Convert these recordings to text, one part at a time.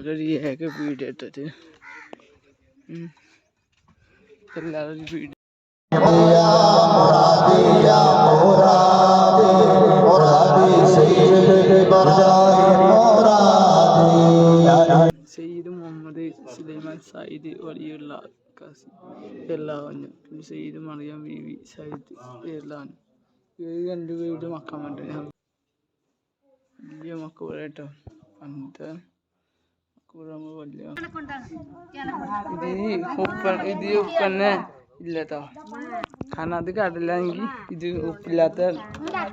ആകെ ഒരു ഏക വീഡിയോ ഇട്ടത് ഉം. എല്ലാവരും വീഡിയോ സയ്യിദ് മുഹമ്മദ് സുലൈമാൻ സയ്യിദ് വലിയുള്ള എല്ലാവരും സയ്യിദ് മറിയം വി വി സയ്യിദ് എല്ലാവരും ഇത് രണ്ടുപേരുടെ വേണ്ടി വലിയ മക്ക ഇവിടെ കേട്ടോ വലിയ ഇത് ഇത് ഉപ്പന്നെ ഇല്ല കേട്ടോ കാരണം അത് കടലാണെങ്കിൽ ഇത് ഉപ്പില്ലാത്ത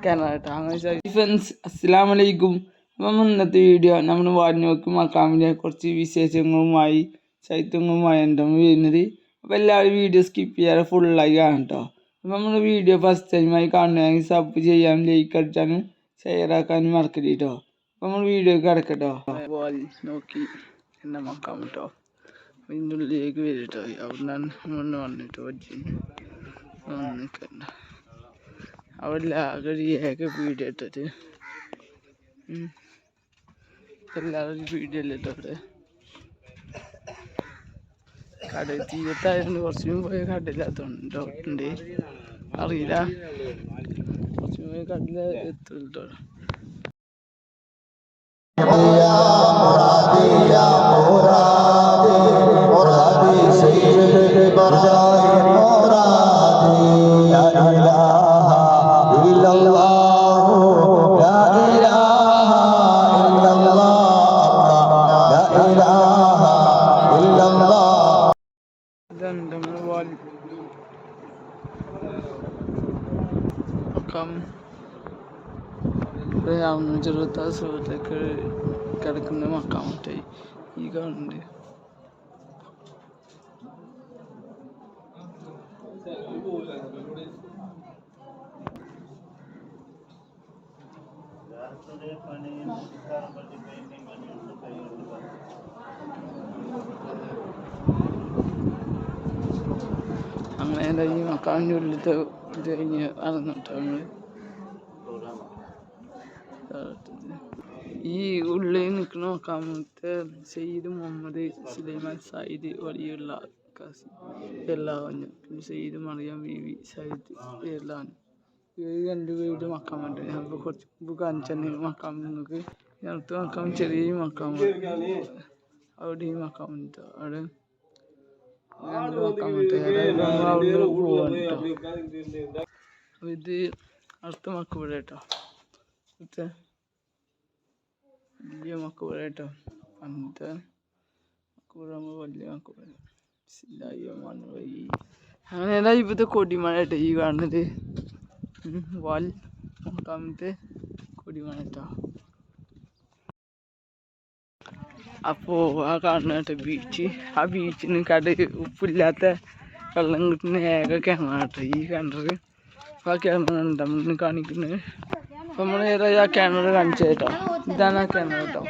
കിണർ കേട്ടോ അങ്ങനെ ഫ്രണ്ട്സ് അസ്സലാമു വലൈക്കും അപ്പം ഇന്നത്തെ വീഡിയോ നമ്മൾ വാടിനോക്ക് മക്കാമിലെ കുറച്ച് വിശേഷങ്ങളുമായി ശൈത്യങ്ങളുമായി ഉണ്ടാവും വരുന്നത് അപ്പോൾ എല്ലാവരും വീഡിയോ സ്കിപ്പ് ചെയ്യാതെ ഫുള്ളായി കാണും കേട്ടോ അപ്പം നമ്മൾ വീഡിയോ ഫസ്റ്റ് ടൈമായി കാണുകയാണെങ്കിൽ സബ് ചെയ്യാനും ലൈക്ക് അടിച്ചാനും ഷെയർ ആക്കാനും മറക്കരുത് കേട്ടോ അപ്പം നമ്മൾ വീഡിയോ കിടക്കട്ടോ നോക്കി എന്നെ മക്കാം കേട്ടോ. ഇതിന്റെ ഉള്ളിലേക്ക് വരും കേട്ടോ അവിടുന്നാണ് വജ്ജി വന്നിക്കണ്ട. അവിടെ ഏക വീഡിയോ ഇട്ടിട്ട്. എല്ലാവരും വീഡിയോ അല്ലേ അവിടെ? കട തീരത്തായതുകൊണ്ട് കുറച്ച് മുമ്പ് പോയ കടയില്ലാത്തതുകൊണ്ട് ഡൗട്ടുണ്ട് അറിയില്ല. കുറച്ച് മുമ്പ് കടല എത്തും മക്കാം ചെറുത്ത സുഹൃത്തേക്ക് കിടക്കുന്ന മക്കാമട്ടെ ഈ കാണുന്നുണ്ട് അങ്ങനെ ഈ മക്കാവിന്റെ ഉള്ളിലത്തെ ഇത് കഴിഞ്ഞ് അറിഞ്ഞിട്ട് നമ്മൾ ഈ ഉള്ളിൽ നിൽക്കുന്ന മക്കാമത്തെ സെയ്ദ് മുഹമ്മദ് സുലൈമാൻ സയ്യിദ് വലിയുള്ള കസി എല്ലാവരും പിന്നെ സെയ്ദ് മറിയം വി. വി. സയ്യിദ് എല്ലാവനും ഇവർ രണ്ടുപേരുടെ മക്കാമുണ്ട്. ഞാൻ കുറച്ച് മുമ്പ് കാണിച്ചു മക്കാൻ നിങ്ങൾക്ക്. ഞങ്ങൾക്ക് മക്കാൻ ചെറിയ മക്കാൻ അവിടെയും മക്കാൻ വേണ്ടിട്ടോ അവിടെ രണ്ട് മക്കാമുണ്ട്. അവിടെ ഇത് അടുത്ത മക്ക ഇവിടെ കേട്ടോ വലിയ മക്ക ഇവിടെ കേട്ടോ. പണ്ടത്തെ മക്ക ഇവിടെ നമ്മൾ വലിയ മക്ക ഇവിടെ ബിസ്മില്ലാഹിർ റഹ്മാനിർ റഹീം. അങ്ങനെ ഏതാ ഇപ്പോഴത്തെ കൊടിമഴ കേട്ടോ ഈ കാണുന്നത്. വാൽ നോക്കാമത്തെ കൊടിമഴ കേട്ടോ. അപ്പോൾ ആ കാണുന്ന കേട്ടോ ബീച്ച് ആ ബീച്ചിന് കട ഉപ്പില്ലാത്ത വെള്ളം കിട്ടുന്ന ഏക കിണറാണ് കേട്ടോ ഈ കിണർ ആ കിണറുണ്ട് നമ്മൾ കാണിക്കുന്നത്. അപ്പം നമ്മൾ ആ കിണർ കാണിച്ചു കേട്ടോ. ഇതാണ് ആ കിണർ കേട്ടോ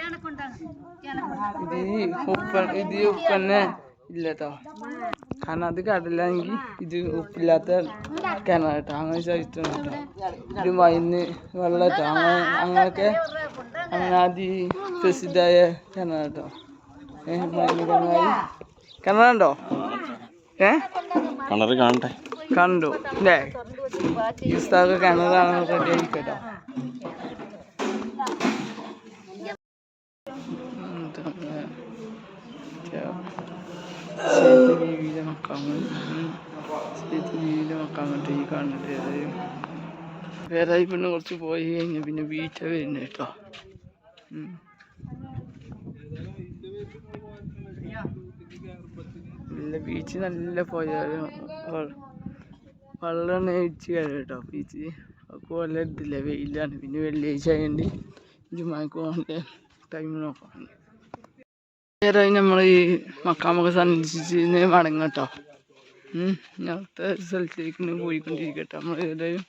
ഇത് ഉപ്പ ഇത് ഇല്ല കേട്ടോ കാരണം അത് കടലാണെങ്കിൽ ഇത് ഉപ്പില്ലാത്ത കിണർ കേട്ടോ അങ്ങനെ ചോദിച്ചിട്ടുണ്ട് കേട്ടോ ഇത് മയിന്ന് വെള്ളം കേട്ടോ അങ്ങനെ അങ്ങനെയൊക്കെ അങ്ങനെ അതി പ്രസിദ്ധമായ കിണർ കേട്ടോ ഏഹ് കിണറായി കിണറുണ്ടോ ഏഹ് കാണട്ടെ. കണ്ടു. അല്ലേ ഈ സ്ഥലമൊക്കെ കിണറാണ് റെഡി ആയിക്കട്ടോ ബീവിയിലെ മക്കാമ് ബീവിയിലെ മക്കാമിട്ട് ഈ കാണുന്നുണ്ട് ഏതായാലും വേറെ പിന്നെ കുറച്ച് പോയി കഴിഞ്ഞാൽ പിന്നെ ബീച്ച വരുന്നത് കേട്ടോ. നല്ല ബീച്ച് നല്ല പോയാലും വെള്ളം ഒഴിച്ച് കയറി കേട്ടോ ബീച്ച് അപ്പോൾ വല്ല ഇതില്ല വെയിലാണ്. പിന്നെ വെള്ളിയാഴ്ച ആയതുകൊണ്ട് ജുമാക്ക് പോകേണ്ട ടൈം നോക്കാം വേറെ നമ്മൾ ഈ മക്കാമൊക്കെ സന്ദർശിച്ച് മടങ്ങും കേട്ടോ. അടുത്ത സ്ഥലത്തേക്ക് പോയിക്കൊണ്ടിരിക്കട്ടെ. നമ്മൾ ഏതായാലും